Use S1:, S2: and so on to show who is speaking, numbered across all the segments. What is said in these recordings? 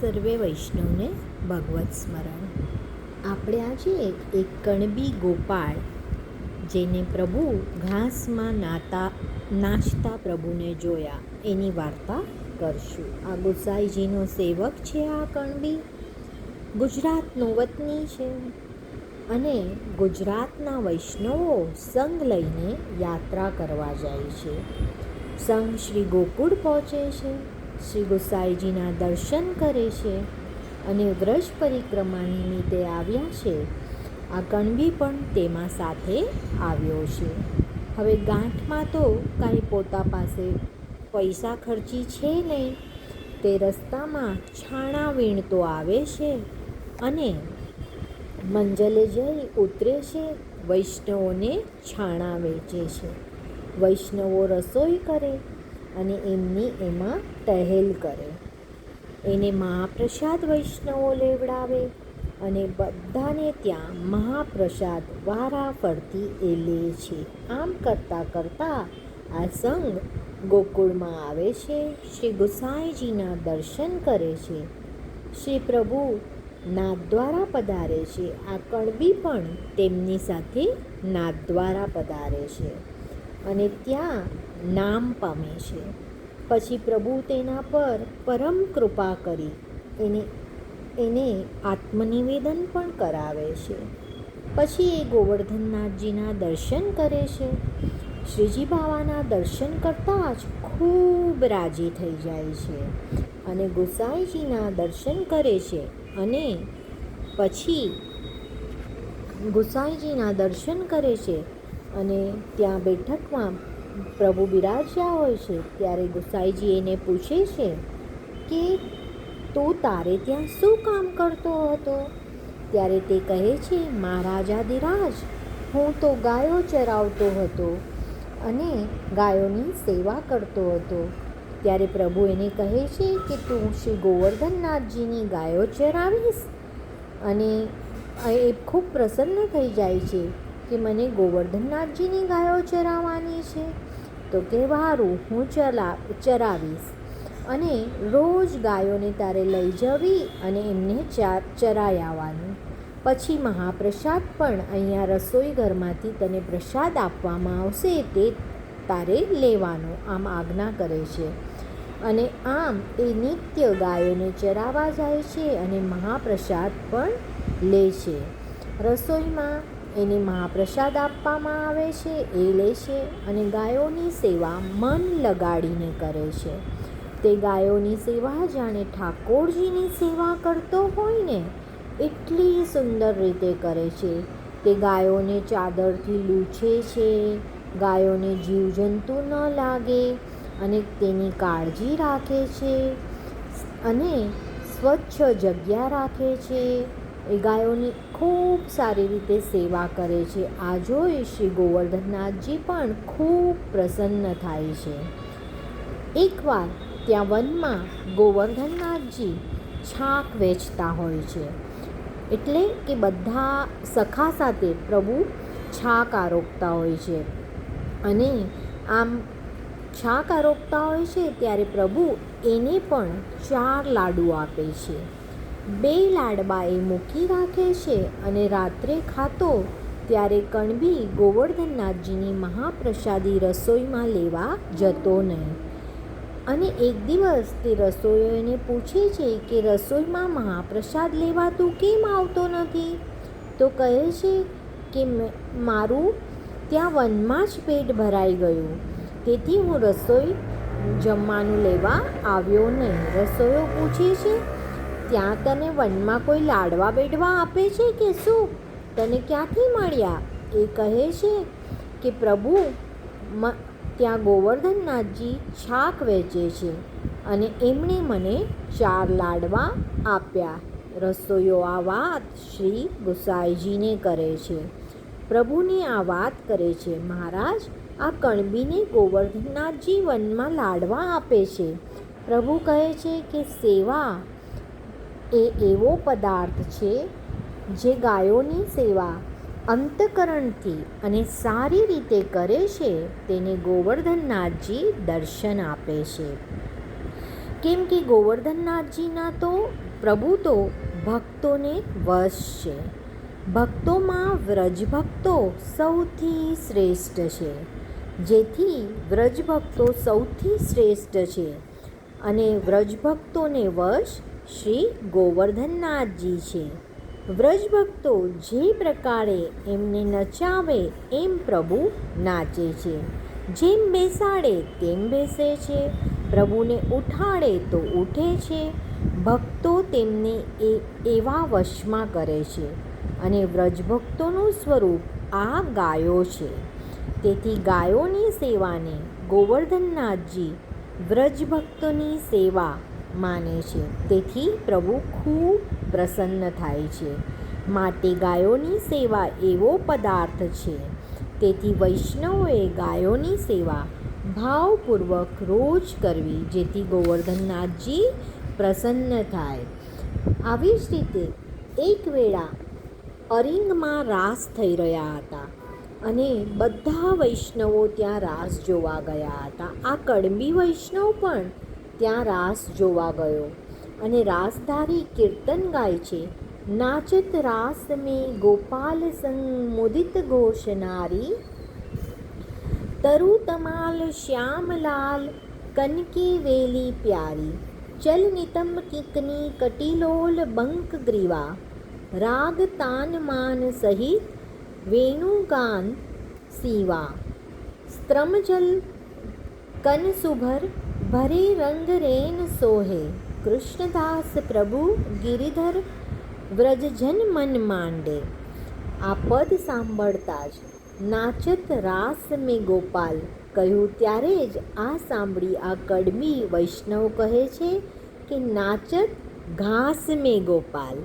S1: સર્વે વૈષ્ણવને ભગવત સ્મરણ. આપણે આજે એક કણબી ગોપાળ, જેને પ્રભુ ઘાસમાં નાતા નાચતા પ્રભુને જોયા, એની વાર્તા કરશું. આ ગુસાઈજીનો સેવક છે આ કણબી. ગુજરાતનો વતની છે અને ગુજરાતના વૈષ્ણવો સંઘ લઈને યાત્રા કરવા જાય છે. સંઘ શ્રી ગોકુળ પહોંચે છે. શ્રી ગોસાઈજીના દર્શન કરે છે અને વ્રજ પરિક્રમા નિમિત્તે આવ્યા છે. આ કણબી પણ તેમાં સાથે આવ્યો છે. હવે ગાંઠમાં તો કાંઈ પોતા પાસે પૈસા ખર્ચી છે નહીં. તે રસ્તામાં છાણા વીણતો આવે છે અને મંજલે જઈ ઉતરે છે. વૈષ્ણવોને છાણા વેચે છે. વૈષ્ણવો રસોઈ કરે અને એમની એમાં ટહેલ કરે. એને મહાપ્રસાદ વૈષ્ણવો લેવડાવે અને બધાને ત્યાં મહાપ્રસાદ વારા ફરતી એ લે છે. આમ કરતાં કરતાં આ સંઘ ગોકુળમાં આવે છે. શ્રી ગુસાઈજીના દર્શન કરે છે. શ્રી પ્રભુ નાથદ્વારા પધારે છે. આ કણબી પણ તેમની સાથે નાથદ્વારા પધારે છે. અને ત્યાં નામ પામે છે. પછી પ્રભુ તેના પર પરમ કૃપા કરી એને એને આત્મનિવેદન પણ કરાવે છે. પછી એ ગોવર્ધનનાથજીના દર્શન કરે છે. શ્રીજી બાવાના દર્શન કરતાં જ ખૂબ રાજી થઈ જાય છે અને ગુસાઈજીના દર્શન કરે છે અને પછી ગુસાઈજીના દર્શન કરે છે અને ત્યાં બેઠકમાં પ્રભુ બિરાજ્યા હોય છે, ત્યારે ગુસાઈજી એને પૂછે છે કે, તું તારે ત્યાં શું કામ કરતો હતો? ત્યારે તે કહે છે મહારાજાધિરાજ હું તો ગાયો ચરાવતો હતો અને ગાયોની સેવા કરતો હતો. ત્યારે પ્રભુ એને કહે છે કે, તું શ્રી ગોવર્ધનનાથજીની ગાયો ચરાવીશ અને એ ખૂબ પ્રસન્ન થઈ જાય છે કે મને ગોવર્ધનનાથજીની ગાયો ચરાવવાની છે. તો કે વારું હું ચલા, ચરાવીશ. અને રોજ ગાયોને તારે લઈ જવી અને એમને ચા, ચરાઈ આવવાનું. પછી મહાપ્રસાદ પણ અહીંયા રસોઈ ઘરમાંથી તને પ્રસાદ આપવામાં આવશે તે તારે લેવાનો, આમ આજ્ઞા કરે છે. અને આમ એ નિત્ય ગાયોને ચરાવવા જાય છે અને મહાપ્રસાદ પણ લે છે. રસોઈમાં એને મહાપ્રસાદ આપવામાં આવે છે, એ લે છે અને ગાયોની સેવા મન લગાડીને કરે છે. તે ગાયોની સેવા જાણે ઠાકોરજીની સેવા કરતો હોય ને, એટલી સુંદર રીતે કરે છે. તે ગાયોને ચાદરથી લૂછે છે, ગાયોને જીવજંતુ ન લાગે અને તેની કાળજી રાખે છે અને સ્વચ્છ જગ્યા રાખે છે. એ ગાયોની ખૂબ સારી રીતે સેવા કરે છે. આ જોઈ શ્રી ગોવર્ધનનાથજી પણ ખૂબ પ્રસન્ન થાય છે. એકવાર ત્યાં વનમાં ગોવર્ધનનાથજી છાક વેચતા હોય છે. એટલે કે બધા સખા સાથે પ્રભુ છાક આરોગતા હોય છે. અને આમ છાક આરોગતા હોય છે ત્યારે પ્રભુ એને પણ ચાર લાડુ આપે છે. બે લાડબાએ મૂકી રાખે છે અને રાત્રે ખાતો ત્યારે કણબી ગોવર્ધનનાથજીની મહાપ્રસાદી રસોઈમાં લેવા જતો નહીં. અને એક દિવસ તે રસોઈઓને પૂછે છે કે, રસોઈમાં મહાપ્રસાદ લેવા તું કેમ આવતો નથી? તો કહે છે કે મારું ત્યાં વનમાં જ પેટ ભરાઈ ગયું. તેથી હું રસોઈ જમવાનું લેવા આવ્યો નહીં. રસોઈઓ પૂછે છે ત્યાં તને વનમાં કોઈ લાડવા બેડવા આપે છે કે શું? તને ક્યાંથી મળ્યા? એ કહે છે કે, પ્રભુ ત્યાં ગોવર્ધનનાથજી છાક વેચે છે અને એમણે મને ચાર લાડવા આપ્યા. રસોઈયો આ વાત શ્રી ગુસાઈજીને કરે છે. પ્રભુને આ વાત કરે છે, મહારાજ, આ કણબીને ગોવર્ધનનાથજી વનમાં લાડવા આપે છે. પ્રભુ કહે છે કે, સેવા એ એવો પદાર્થ છે જે ગાયોની સેવા, અંતકરણથી અને સારી રીતે કરે છે તેને ગોવર્ધનનાથજી દર્શન આપે છે. કેમ કે ગોવર્ધનનાથજીના તો પ્રભુ તો ભક્તોને વશ છે. ભક્તોમાં વ્રજભક્તો સૌથી શ્રેષ્ઠ છે. જેથી વ્રજભક્તો સૌથી શ્રેષ્ઠ છે અને વ્રજભક્તોને વશ શ્રી ગોવર્ધનનાથજી છે. વ્રજભક્તો જે પ્રકારે એમને નચાવે એમ પ્રભુ નાચે છે. જેમ બેસાડે તેમ બેસે છે. પ્રભુને ઉઠાડે તો ઉઠે છે. ભક્તો તેમને એ એવા વશમાં કરે છે અને વ્રજભક્તોનું સ્વરૂપ આ ગાયો છે. તેથી ગાયોની સેવાને ગોવર્ધનનાથજી વ્રજભક્તોની સેવા માને છે. તેથી પ્રભુ ખૂબ પ્રસન્ન થાય છે. માટે ગાયોની સેવા એવો પદાર્થ છે. તેથી વૈષ્ણવોએ ગાયોની સેવા ભાવપૂર્વક રોજ કરવી, જેથી ગોવર્ધનનાથજી પ્રસન્ન થાય. આવી જ રીતે એક વેળા અરિંગમાં રાસ થઈ રહ્યા હતા અને બધા વૈષ્ણવો ત્યાં રાસ જોવા ગયા હતા. આ કડબી વૈષ્ણવ પણ ત્યાં રાસ જોવા ગયો અને રાસધારી કીર્તન ગાય છે. નાચત રાસ મેં ગોપાલ સંગ મુદિત ઘોષનારી. તરુ તમાલ શ્યામલાલ કનકી વેલી પ્યારી. ચલ નિતમ કિકની કટિલોલ બંક ગ્રીવા. રાગ તાન માન સહિત વેણુગાન સીવા. સ્ત્રમજલ કનસુભર ભરે રંગ રેન સોહે. કૃષ્ણદાસ પ્રભુ ગિરિધર વ્રજજન મન માંડે. આ પદ સાંભળતા જ નાચત રાસ મેં ગોપાલ. કહ્યું, ત્યારે જ આ સાંભળી આ કડમી વૈષ્ણવ કહે છે કે નાચત ઘાસ મેં ગોપાલ.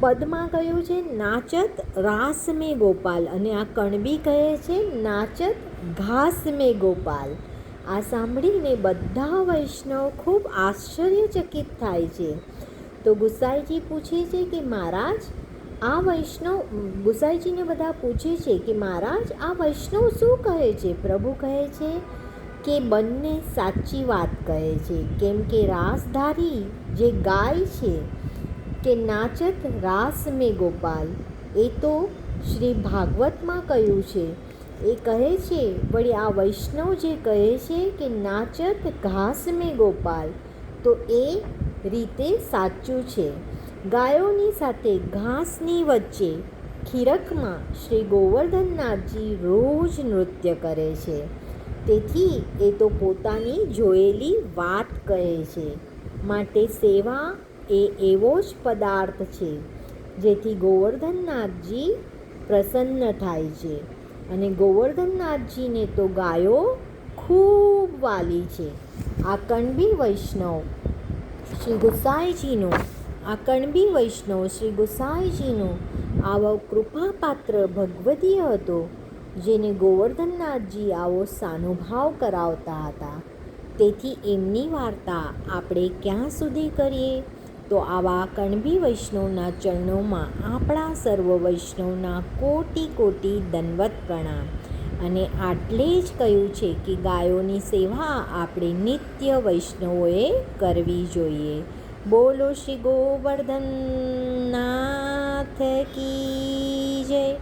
S1: પદમાં કહ્યું છે, નાચત રાસ મેં ગોપાલ. અને આ કણબી કહે છે, નાચત ઘાસ મેં ગોપાલ. આ સાંભળીને બધા વૈષ્ણવ ખૂબ આશ્ચર્યચકિત થાય છે. તો ગુસાઈજી પૂછે છે કે મહારાજ, આ વૈષ્ણવ ગુસાઈજીને બધા પૂછે છે કે મહારાજ, આ વૈષ્ણવ શું કહે છે? પ્રભુ કહે છે કે બંને સાચી વાત કહે છે. કેમ કે રાસધારી જે ગાય છે કે નાચત રાસ મે ગોપાલ, એ તો શ્રી ભાગવતમાં કહ્યું છે. એ કહે છે, વળી આ વૈષ્ણવ જે કહે છે કે નાચત ઘાસ મેં ગોપાલ, તો એ રીતે સાચું છે. ગાયોની સાથે ઘાસની વચ્ચે ખીરકમાં શ્રી ગોવર્ધનનાથજી રોજ નૃત્ય કરે છે. તેથી એ તો પોતાની જોયેલી વાત કહે છે. માટે સેવા એ એવો જ પદાર્થ છે, જેથી ગોવર્ધનનાથજી પ્રસન્ન થાય છે. અને ગોવર્ધનનાથજીને તો ગાયો ખૂબ વાલી છે. આ કણબી વૈષ્ણવ શ્રી ગુસાઈજીનો, આ કણબી વૈષ્ણવ શ્રી ગુસાઈજીનો આવો કૃપાપાત્ર ભગવદીય હતો, જેને ગોવર્ધનનાથજી આવો સાનુભાવ કરાવતા હતા. તેથી એમની વાર્તા આપણે ક્યાં સુધી કરીએ? તો આવા કણબી વૈષ્ણવના ચરણોમાં આપણા સર્વ વૈષ્ણવના કોટી કોટી દનવત પ્રણામ. અને આટલે જ કહ્યું છે કે ગાયોની સેવા આપણે નિત્ય વૈષ્ણવોએ કરવી જોઈએ. બોલો શ્રી ગોવર્ધનનાથ કી જય.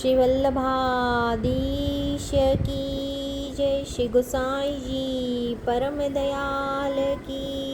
S1: શ્રી વલ્લભાદીશ કી જય. શ્રી ગુસાઈજી પરમ દયાલ કી